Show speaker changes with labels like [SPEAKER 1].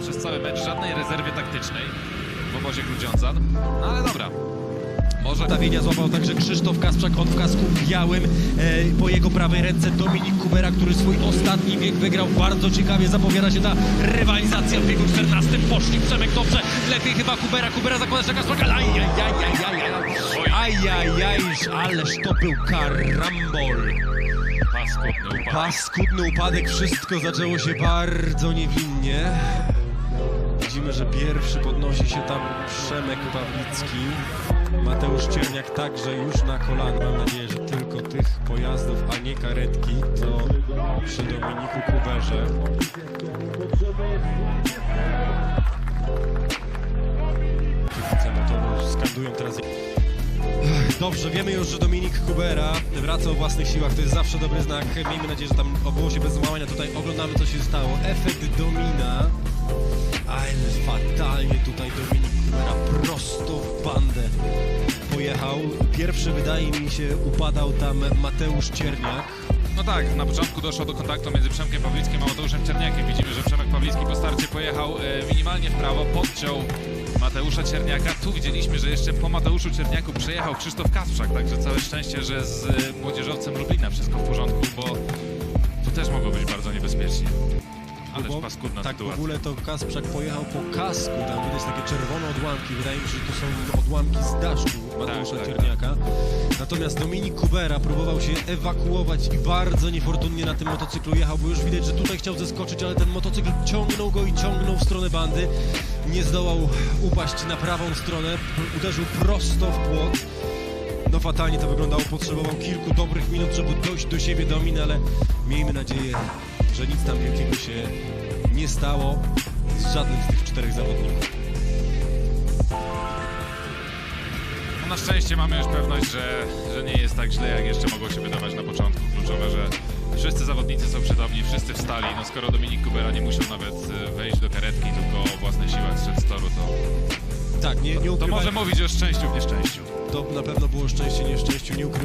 [SPEAKER 1] przez cały mecz, żadnej rezerwy taktycznej w obozie Grudziądzan. No ale dobra. Może
[SPEAKER 2] Ustawienia złapał także Krzysztof Kasprzak, on w kasku białym. E, po jego prawej ręce Dominik Kubera, który swój ostatni bieg wygrał. Bardzo ciekawie zapowiada się ta rywalizacja w biegu 14. Poszli Przemek dobrze, lepiej chyba Kubera. Kubera zakłada się Kasprzaka. Ajajaj, ależ to był karambol.
[SPEAKER 1] paskudny upadek.
[SPEAKER 2] Paskudny upadek, wszystko zaczęło się bardzo niewinnie. Widzimy, że pierwszy podnosi się tam Przemek Pawlicki. Mateusz Cierniak także już na kolana. Mam nadzieję, że tylko tych pojazdów, a nie karetki, to przy Dominiku Kuberze. Kibice motoru skandują teraz Dobrze, wiemy już, że Dominik Kubera wraca o własnych siłach. To jest zawsze dobry znak. Miejmy nadzieję, że tam obyło się bez złamania. Tutaj oglądamy, co się stało. Efekt domina. Ale fatalnie tutaj Dominik Kubera prosto w bandę pojechał. Pierwszy, wydaje mi się, upadał tam Mateusz Cierniak.
[SPEAKER 1] No tak, na początku doszło do kontaktu między Przemkiem Pawlickim a Mateuszem Czerniakiem. Widzimy, że Przemek Pawlicki po starcie pojechał e, minimalnie w prawo, podciął Mateusza Czerniaka. Tu widzieliśmy, że jeszcze po Mateuszu Czerniaku przejechał Krzysztof Kasprzak, także całe szczęście, że z e, młodzieżowcem Lublina wszystko w porządku, bo to też mogło być bardzo niebezpiecznie. Ależ
[SPEAKER 2] Bo-
[SPEAKER 1] paskudna
[SPEAKER 2] tak, w
[SPEAKER 1] sytuacja.
[SPEAKER 2] ogóle to Kasprzak pojechał po kasku, tam widać takie czerwone odłamki, wydaje mi się, że to są odłamki z daszku Mateusza
[SPEAKER 1] tak,
[SPEAKER 2] Cierniaka. Natomiast Dominik Kubera próbował się ewakuować i bardzo niefortunnie na tym motocyklu jechał, bo już widać, że tutaj chciał zeskoczyć, ale ten motocykl ciągnął go i ciągnął w stronę bandy. Nie zdołał upaść na prawą stronę, uderzył prosto w płot. No fatalnie to wyglądało, potrzebował kilku dobrych minut, żeby dojść do siebie Domin, ale miejmy nadzieję, że nic tam wielkiego się nie stało z żadnym z tych czterech zawodników.
[SPEAKER 1] No na szczęście mamy już pewność, że, że nie jest tak źle, jak jeszcze mogło się wydawać na początku. Kluczowe, że wszyscy zawodnicy są przytomni, wszyscy wstali. No skoro Dominik Kubera nie musiał nawet e, wejść do karetki, tylko o własnych siłach zszedł z toru, to,
[SPEAKER 2] Tak, nie, nie
[SPEAKER 1] to
[SPEAKER 2] ukrywaj,
[SPEAKER 1] może mówić o szczęściu w nieszczęściu.
[SPEAKER 2] to na pewno było szczęście, nieszczęściu, nie ukrywaj.